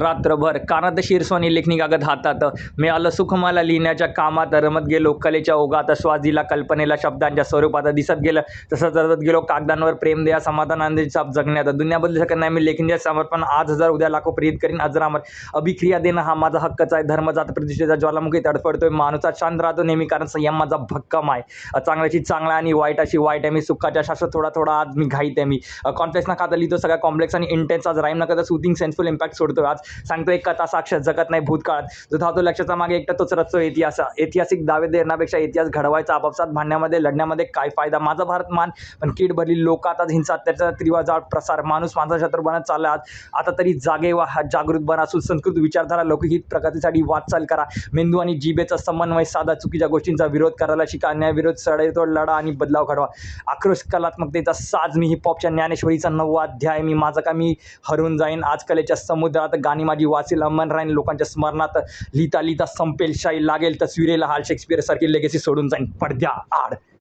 रात्रभर कानात शिरस्वानी लेखणी कागद हातात. मी आलं सुखमाला लिहिण्याच्या कामात रमत गेलो कलेच्या ओघात श्वास दिला कल्पनेला शब्दांच्या स्वरूपात दिसत गेलं. तसं जगत गेलो कागदांवर प्रेम द्या समाधान छाप जगण्यात. दुनिया बदलू शकत नाही मी लेखणीचे समर्पण आज हजार उद्या लाखो प्रेरित करीन अजरामर अभिक्रिया देणं हा माझा हक्कच आहे. धर्म जात प्रतिष्ठेचा ज्वालामुखी तडफडतोय माणूसा. शांत राहतो नेहमी कारण संयम माझा भक्कम आहे. चांगल्याची चांगला आणि वाईटाची वाईट आहे. मी सुखाच्या शाश्वत थोडा थोडा आज मी घाईत आहे मी. कॉन्फ्लेक्स ना खाता लिहितो सगळ्या कॉम्प्लेक्स आणि इंटेन्स आज राईम न करता सुथिंग सेन्सफुल इम्पॅक्ट सोडतो आज सांगतो एक कथा साक्ष जगत नाही भूतकाळात. जो धावतो लक्षाचा मागे एकटा तोच रचतो इतिहास ऐतिहासिक दावे देण्यापेक्षा इतिहास घडवायचा आपापसात भांडण्यामध्ये लढण्यामध्ये काय फायदा? माझा भारत मान पण कीड भरली लोक आता हिंसा त्याचा त्रिवाजाळ प्रसार माणूस माझा शत्रू बनत चालला आज आता तरी जागे वा हा जागृत बना सुसंस्कृत विचारधारा लौकिक प्रगतीसाठी वाटचाल करा. मेंदू आणि जिबेचा समन्वय साधा चुकीच्या गोष्टींचा विरोध करायला शिका अन्यायविरोध सडेतोड लढा आणि बदलाव घडवा. आक्रोश कलात्मकतेचा साज मी हिपहॉपच्या ज्ञानेश्वरीचा नववा अध्याय मी माझा का मी हरून जाईन. आज कलेच्या समुद्रात गाणी माझी वाचेल अमन राहीन लोकांच्या स्मरणात लिहिता लिहिता संपेल शाही लागेल तस्विरेला हाल शेक्सपियर सारखी लेगेसी सोडून जाईन. पडद्या आड.